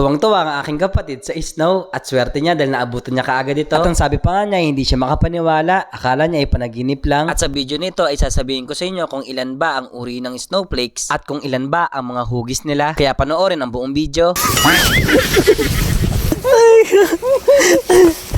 Tuwang-tuwa ang aking kapatid sa snow at swerte niya dahil naabutan niya kaagad ito. At ang sabi pa nga niya, hindi siya makapaniwala. Akala niya ay panaginip lang. At sa video nito ay sasabihin ko sa inyo kung ilan ba ang uri ng snowflakes at kung ilan ba ang mga hugis nila. Kaya panoorin ang buong video.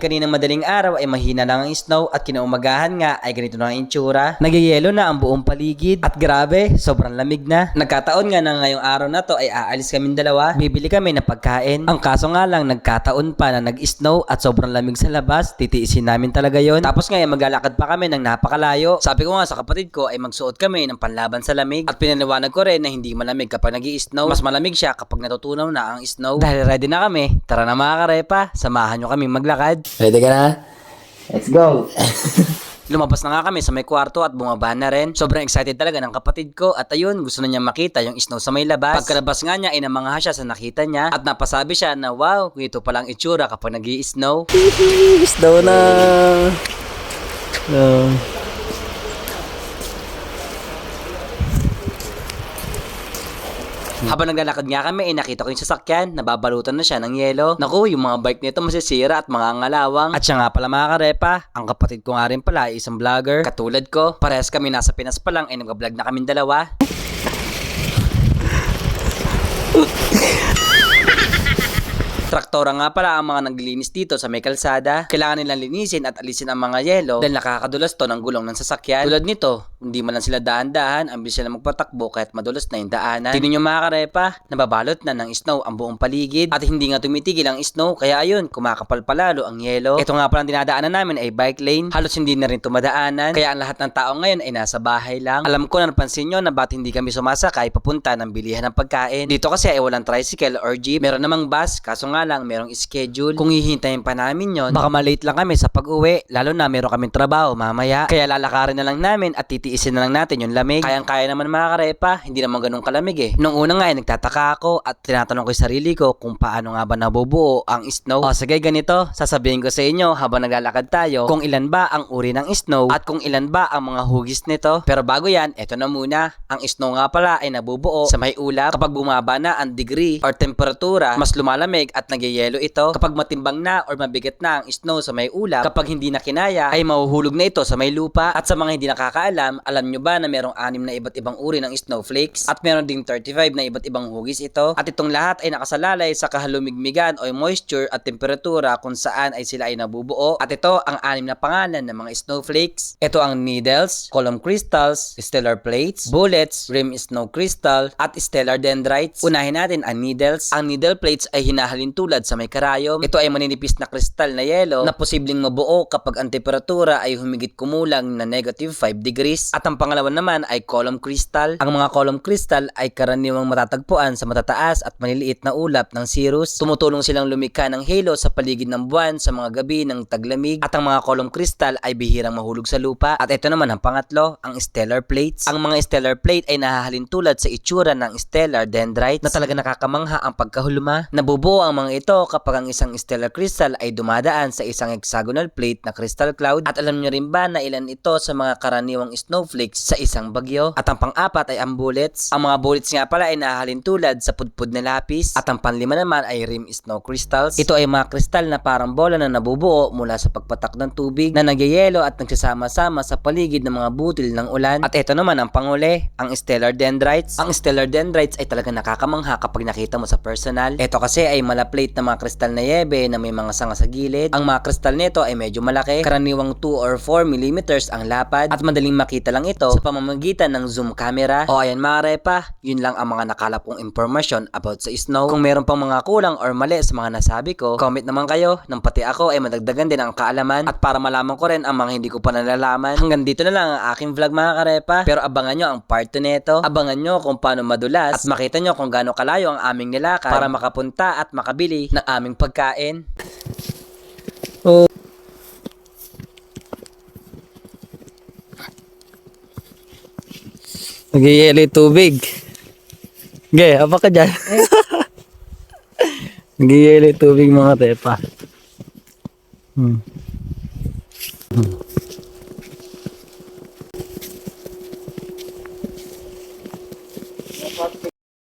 Bali kanina madaling araw ay mahina lang ang snow at kinaumagahan nga ay ganito na ang itsura. Nagyayelo na ang buong paligid at grabe, sobrang lamig na. Nagkataon nga na ngayong araw na to ay aalis kaming dalawa. Bibili kami ng pagkain. Ang kaso nga lang nagkataon pa na nag-snow at sobrang lamig sa labas. Titiisin namin talaga yon. Tapos nga ay maglalakad pa kami ng napakalayo. Sabi ko nga sa kapatid ko ay magsuot kami ng panlaban sa lamig. At pinaliwanag ko rin na hindi malamig kapag nag snow Mas malamig siya kapag natutunaw na ang snow. Dahil ready na kami, tara na mga karepa, samahan nyo kami maglakad. Ready ka na? Let's go! Lumabas na nga kami sa may kwarto at bumaba na rin. Sobrang excited talaga ng kapatid ko at ayun, gusto na niya makita yung snow sa may labas. Pagkalabas nga niya, inamangha siya sa nakita niya at napasabi siya na wow, ito palang itsura kapag nag snow Snow na! No. Habang naglalakad nga kami, eh, nakita ko yung sasakyan, nababalutan na siya ng yelo. Naku, yung mga bike nito masisira at mga ngalawang. At siya nga pala mga karepa, ang kapatid ko nga rin pala ay isang vlogger. Katulad ko, parehas kami nasa Pinas pa lang, ay nag-vlog na kaming dalawa. Traktora nga pala ang mga naglilinis dito sa may kalsada. Kailangan nilang linisin at alisin ang mga yelo dahil nakakadulas to ng gulong ng sasakyan. Tulad nito, hindi man lang sila daan-dahan, ang bilis sila magpatakbo kahit madulas na yung daanan. Tingnan nyo mga karepa, nababalot na ng snow ang buong paligid at hindi nga tumitigil ang snow kaya ayun, kumakapal palalo ang yelo. Ito nga pala ang dinadaanan namin ay bike lane. Halos hindi na rin tumadaanan kaya ang lahat ng tao ngayon ay nasa bahay lang. Alam ko na napansin nyo na ba't hindi kami sumasakay papunta ng bilihan ng pagkain. Dito kasi ay walang tricycle or jeep. Meron namang bus, kaso nga lang merong schedule. Kung hihintayin pa namin yon, baka malate lang kami sa pag-uwi. Lalo na meron kaming trabaho mamaya. Kaya lalakarin na lang namin at titiisin na lang natin yung lamig. Kayang-kaya naman mga karepa, hindi naman ganun kalamig eh. Nung una nga ay nagtataka ako at tinatanong ko yung sarili ko kung paano nga ba nabubuo ang snow. O sige ganito, sasabihin ko sa inyo habang naglalakad tayo kung ilan ba ang uri ng snow at kung ilan ba ang mga hugis nito. Pero bago yan, eto na muna. Ang snow nga pala ay nabubuo sa may ulap kapag bumaba na ang degree or temperatura, mas lumalamig at nagyayelo ito. Kapag matimbang na or mabigat na ang snow sa may ulap, kapag hindi na kinaya, ay mahuhulog na ito sa may lupa. At sa mga hindi nakakaalam, alam nyo ba na merong anim na iba't ibang uri ng snowflakes? At meron ding 35 na iba't ibang hugis ito. At itong lahat ay nakasalalay sa kahalumigmigan o moisture at temperatura kung saan ay sila ay nabubuo. At ito ang anim na pangalan ng mga snowflakes. Ito ang needles, column crystals, stellar plates, bullets, rim snow crystal, at stellar dendrites. Unahin natin ang needles. Ang needle plates ay hinahalin tulad sa may karayom. Ito ay maninipis na kristal na yelo na posibleng mabuo kapag ang temperatura ay humigit kumulang na negative 5 degrees. At ang pangalawa naman ay column crystal. Ang mga column crystal ay karaniwang matatagpuan sa matataas at maliliit na ulap ng cirrus. Tumutulong silang lumikha ng halo sa paligid ng buwan sa mga gabi ng taglamig. At ang mga column crystal ay bihirang mahulog sa lupa. At ito naman ang pangatlo, ang stellar plates. Ang mga stellar plate ay nahahalin tulad sa itsura ng stellar dendrites na talaga nakakamangha ang pagkahulma. Nabubuo ang mga ito kapag ang isang stellar crystal ay dumadaan sa isang hexagonal plate na crystal cloud. At alam nyo rin ba na ilan ito sa mga karaniwang snowflakes sa isang bagyo? At ang pang-apat ay ang bullets. Ang mga bullets nga pala ay nahalin tulad sa pudpud na lapis. At ang panlima naman ay rim snow crystals. Ito ay mga kristal na parang bola na nabubuo mula sa pagpatak ng tubig na nagyayelo at nagsasama-sama sa paligid ng mga butil ng ulan. At ito naman ang panguli, ang stellar dendrites. Ang stellar dendrites ay talaga nakakamangha kapag nakita mo sa personal. Ito kasi ay malaplate na mga kristal na yebe na may mga sanga sa gilid. Ang mga kristal nito ay medyo malaki, karaniwang 2 or 4 millimeters ang lapad at madaling makita lang ito sa pamamagitan ng zoom camera. O ayan mga repa, yun lang ang mga nakalap kong information about sa snow. Kung meron pang mga kulang or mali sa mga nasabi ko, comment naman kayo nang pati ako ay madagdagan din ang kaalaman at para malaman ko rin ang mga hindi ko pa nalalaman. Hanggang dito na lang ang aking vlog mga karepa. Pero abangan nyo ang part 2 nito. Abangan nyo kung paano madulas at makita nyo kung gaano kalayo ang aming nilakad para makapunta at makabili ng aming pagkain. Nagyayelo yung tubig. Ge, apa ka dyan? Nagyayelo tubig mga tepa. Hmm.